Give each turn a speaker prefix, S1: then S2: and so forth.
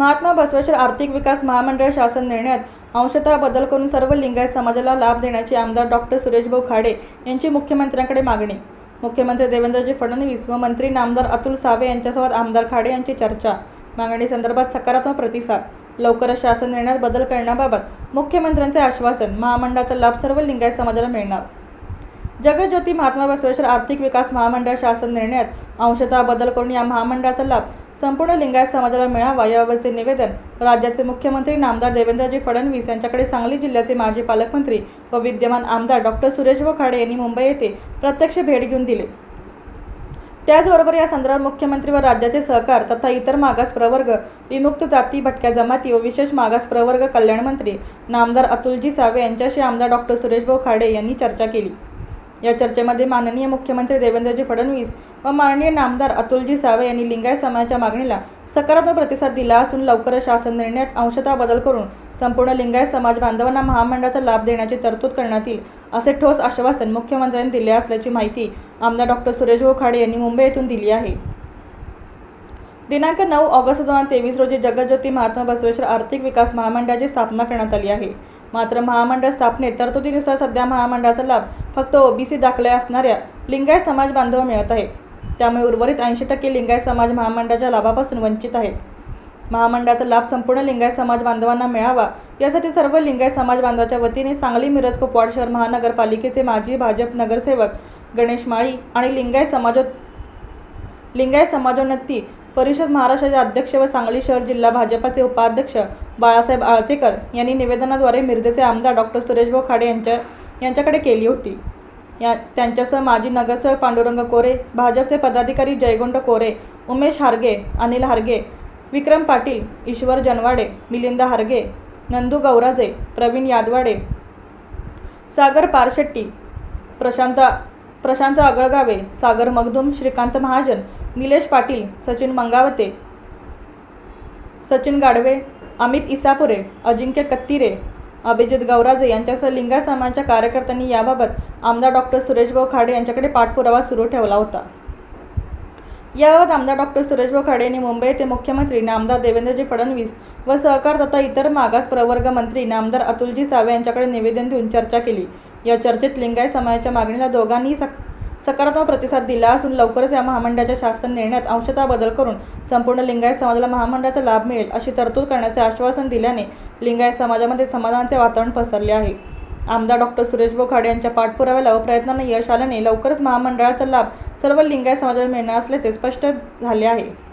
S1: महात्मा बसवेश्वर आर्थिक विकास महामंडळ शासन निर्णयात अंशतः बदल करून सर्व लिंगायत समाजाला लाभ देण्याची आमदार डॉक्टर सुरेशभाऊ खाडे यांची मुख्यमंत्र्यांकडे मागणी. मुख्यमंत्री देवेंद्रजी फडणवीस व मंत्री नामदार अतुल सावे यांच्यासोबत आमदार खाडे यांची चर्चा. मागणी संदर्भात सकारात्मक प्रतिसाद. लवकरच शासन निर्णयात बदल करण्याबाबत मुख्यमंत्र्यांचे आश्वासन. महामंडळाचा लाभ सर्व लिंगायत समाजाला मिळणार. जगज्योती महात्मा बसवेश्वर आर्थिक विकास महामंडळ शासन निर्णयात अंशतः बदल करून या महामंडळाचा लाभ संपूर्ण लिंगायत समाजाला मिळावा याबाबतचे निवेदन राज्याचे मुख्यमंत्री नामदार देवेंद्रजी फडणवीस यांच्याकडे सांगली जिल्ह्याचे माजी पालकमंत्री व विद्यमान आमदार डॉक्टर सुरेश वखाडे यांनी मुंबई येथे प्रत्यक्ष भेट घेऊन दिले. त्याचबरोबर या संदर्भात मुख्यमंत्री व राज्याचे सहकार तथा इतर मागास प्रवर्ग विमुक्त जाती भटक्या जमाती व विशेष मागास प्रवर्ग कल्याण मंत्री नामदार अतुलजी सावे यांच्याशी आमदार डॉक्टर सुरेशभाऊ खाडे यांनी चर्चा केली. या चर्चेमध्ये माननीय मुख्यमंत्री देवेंद्रजी फडणवीस व माननीय नामदार अतुलजी सावे यांनी लिंगायत समाजाच्या मागणीला सकारात्मक प्रतिसाद दिला असून लवकरच शासन निर्णयात अंशतः बदल करून संपूर्ण लिंगायत समाज बांधवांना महामंडळाचा लाभ देण्याची तरतूद करण्यात येईल असे ठोस आश्वासन मुख्यमंत्र्यांनी दिले असल्याची माहिती आमदार डॉक्टर सुरेश गोखाडे यांनी मुंबई येथून दिली आहे. दिनांक नऊ ऑगस्ट दोन हजार तेवीस रोजी जगज्योती महात्मा बसवेश्वर आर्थिक विकास महामंडळाची स्थापना करण्यात आली आहे. मात्र महामंडळ स्थापनेत तरतुदीनुसार सध्या महामंडळाचा लाभ फक्त ओबीसी दाखले असणाऱ्या लिंगायत समाज बांधव मिळत आहे त्यामुळे उर्वरित ऐंशी टक्के लिंगायत समाज महामंडळाच्या लाभापासून वंचित आहेत. महामंडळाचा लाभ संपूर्ण लिंगायत समाज बांधवांना मिळावा यासाठी सर्व लिंगायत समाज बांधवाच्या वतीने सांगली मिरज कुपवाड शहर महानगरपालिकेचे माजी भाजप नगरसेवक गणेश माळी आणि लिंगायत समाज लिंगायत समाजोन्नती परिषद महाराष्ट्राचे अध्यक्ष व सांगली शहर जिल्हा भाजपाचे उपाध्यक्ष बाळासाहेब आळतेकर यांनी निवेदनाद्वारे मिरजेचे आमदार डॉक्टर सुरेशभाऊ खाडे यांच्या यांच्याकडे केली होती. या त्यांच्यासह माजी नगरसेवक पांडुरंग कोरे भाजपचे पदाधिकारी जयगोंड कोरे उमेश हारगे अनिल हारगे विक्रम पाटील ईश्वर जनवाडे मिलिंद हारगे नंदू गौराजे प्रवीण यादवाडे सागर पारशेट्टी प्रशांत प्रशांत आगळगावे सागर मगदुम श्रीकांत महाजन निलेश पाटील सचिन मंगावते सचिन गाडवे अमित इसापुरे अजिंक्य कत्तिरे अभिजित गौराजे यांच्यासह लिंगा समाजाच्या कार्यकर्त्यांनी याबाबत आमदार डॉक्टर सुरेशभाऊ खाडे यांच्याकडे पाठपुरावा सुरू ठेवला होता. याबाबत आमदार डॉक्टर सुरेशभाऊ खाडे यांनी मुंबई येथे मुख्यमंत्री नामदार देवेंद्रजी फडणवीस व सहकार तथा इतर मागास प्रवर्ग मंत्री नामदार अतुलजी सावे यांच्याकडे निवेदन देऊन चर्चा केली. या चर्चेत लिंगायत समाजाच्या मागणीला दोघांनी सक सकारात्मक प्रतिसाद दिला असून लवकरच या महामंडळाच्या शासन निर्णयात अंशतः बदल करून संपूर्ण लिंगायत समाजाला महामंडळाचा लाभ मिळेल अशी तरतूद करण्याचे आश्वासन दिल्याने लिंगायत समाजामध्ये समाधानाचे वातावरण पसरले आहे. आमदार डॉक्टर सुरेश बोखाडे यांच्या पाठपुराव्याला व प्रयत्नांना यश आल्याने लवकरच महामंडळाचा लाभ सर्व लिंगायत समाजाला मिळणार असल्याचे स्पष्ट झाले आहे.